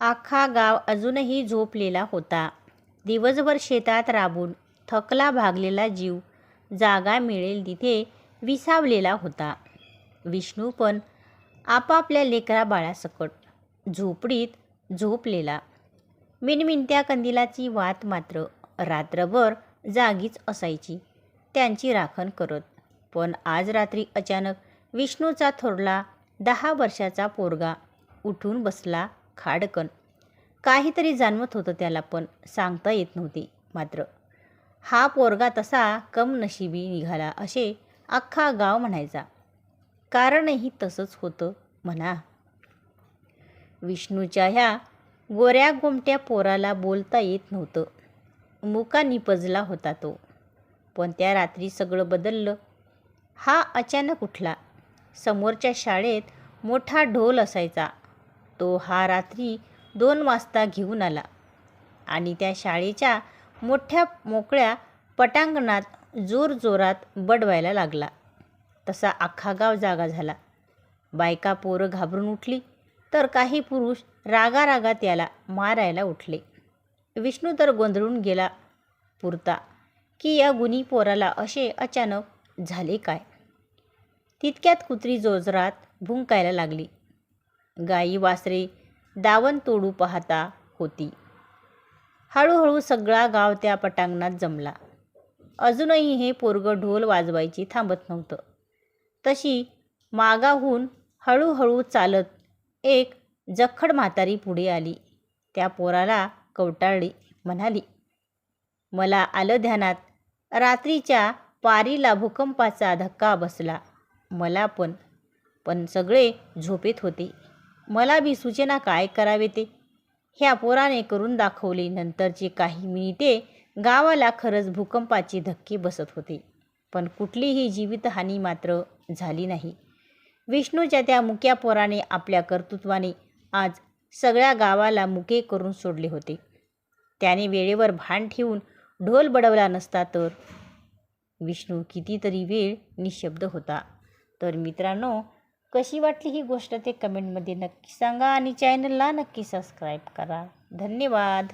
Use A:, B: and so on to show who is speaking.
A: अख्खा गाव अजूनही झोपलेला होता. दिवसभर शेतात राबून थकला भागलेला जीव जागा मिळेल तिथे विसावलेला होता. विष्णू पण आपापल्या लेकरा बाळासकट झोपडीत झोपलेला. मिनमिनत्या कंदिलाची वात मात्र रात्रभर जागीच असायची त्यांची राखण करत. पण आज रात्री अचानक विष्णूचा थोरला दहा वर्षाचा पोरगा उठून बसला. खाडकन. काहीतरी जाणवत होतं त्याला पण सांगता येत नव्हती मात्र. हा पोरगा तसा कमनशिबी निघाला असे अख्खा गाव म्हणायचा. कारणही तसंच होतं म्हणा. विष्णूच्या ह्या गोऱ्या गोमट्या पोराला बोलता येत नव्हतं. मुका निपजला होता तो. पण त्या रात्री सगळं बदललं. हा अचानक उठला. समोरच्या शाळेत मोठा ढोल असायचा. तो हा रात्री दोन वाजता घेऊन आला. आणि त्या शाळेच्या मोठ्या मोकळ्या पटांगणात जोरजोरात बडवायला लागला. तसा अख्खा गाव जागा झाला. बायका पोरं घाबरून उठली तर काही पुरुष रागारागात याला त्याला मारायला उठले. विष्णू तर गोंधळून गेला पुरता की या गुणी पोराला असे अचानक झाले काय? तितक्यात कुत्री जोजरात भुंकायला लागली. गाई वासरे दावण तोडू पाहता होती. हळूहळू सगळा गाव त्या पटांगणात जमला. अजूनही हे पोरगं ढोल वाजवायची थांबत नव्हतं. तशी मागाहून हळूहळू चालत एक जखड म्हातारी पुढे आली. त्या पोराला कवटाळली म्हणाली मला आलं ध्यानात. रात्रीच्या पारीला भूकंपाचा धक्का बसला. मला पण. पण सगळे झोपेत होते. मला बी सूचना काय करावे ते? ह्या पोराने करून दाखवले नंतरचे काही मिनिटे गावाला खरंच भूकंपाचे धक्के बसत होते. पण कुठलीही जीवितहानी मात्र झाली नाही. विष्णूच्या त्या मुक्या पोराने आपल्या कर्तृत्वाने आज सगळ्या गावाला मुके करून सोडले होते. त्याने वेळेवर भान ठेवून ढोल बडवला नसता तर? विष्णू कितीतरी वेळ निशब्द होता. तर मित्रांनो कशी वाटली ही गोष्ट ते कमेंटमध्ये नक्की सांगा आणि चॅनलला नक्की सबस्क्राईब करा. धन्यवाद.